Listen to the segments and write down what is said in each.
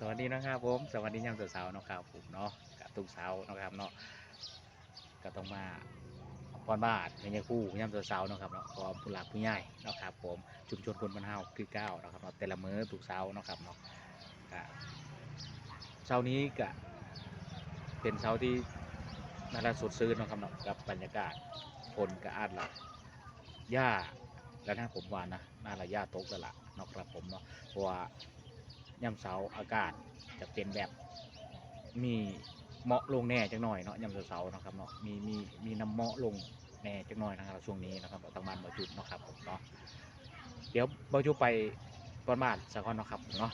สวัสดีนะครับผม สวัสดียามเสาร์ๆนะครับผมเนาะกับทุกสาร์เนะครับเนาะก็ต้องมาก่อนบานเป็นยาคู่ยามเสาร์ๆนะครับเนาะก็ผู้หลักผู้ใหญ่นะครับผมชุมชนคนบ้านเฮาคือเก้านะครับเนาะแต่ละมื้อทุกเสาร์เนะครับเนาะเช้านี้ก็เป็นเช้าที่น่ารักสดชื่นนะครับเนาะกับบรรยากาศฝนก็อาดละหญ้าแล้วนะผมว่านะน่าละหญ้าตกแล้วล่ะนะครับผมเนาะเพราะว่า ย่ำเสาร์อากาศจะเป็นแบบมีเหมาะลงแน่จังหน่อยเนาะย่ำเสาร์ๆเนาะครับเนาะมีมีมีน้ำเหมาะลงแน่จังหน่อยนะครับช่วงนี้นะครับทางบ้านบาจุดเนาะครับผมเนาะเดี๋ยวบาจุไปก่อนบ้านสักก่อนเนาะครับเนาะ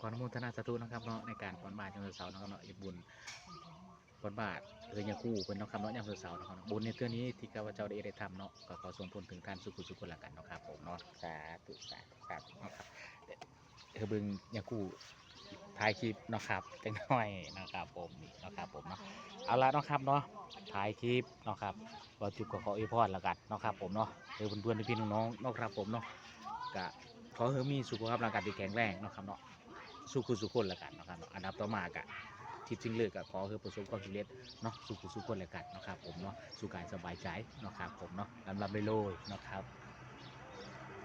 ขออนุโมทนาสาธุนะครับเนาะในการก่อนบ้านยามเสาร์ๆเนาะครับเนาะอีกบุญก่อนบ้านเรือยาคู่เป็นเนาะครับเนาะยามเสาร์ๆเนาะครับเนาะบุญในเทื่อนี้ที่ข้าพเจ้าได้ได้ทำเนาะก็ขอส่งผลถึงท่านสุขุสุขคนละกันเนาะครับผมเนาะสาธุสาธุสาธุเนาะครับเออเบึงยาคู่ถ่ายคลิปเนาะครับจังหน่อยนะครับผมนี่เนาะครับผมเนาะเอาละเนาะครับเนาะถ่ายคลิปเนาะครับก็จุดก็ขออวยพรละกันเนาะครับผมเนาะเออเพื่อนๆพี่ๆน้องๆเนาะครับผมเนาะก็ขอให้มีสุขภาพร่างกายที่แข็งแรงเนาะครับเนาะ สู้คุสุขคนละกันนะครับเนาะอันดับต่อมากะทิศสิ่งเลือกก็ขอคือประสบความสำเร็จเนาะสู้คุสุขคนละกันนะครับผมเนาะสู่การสบายใจนะครับผมเนาะลำลำไปเลยนะครับ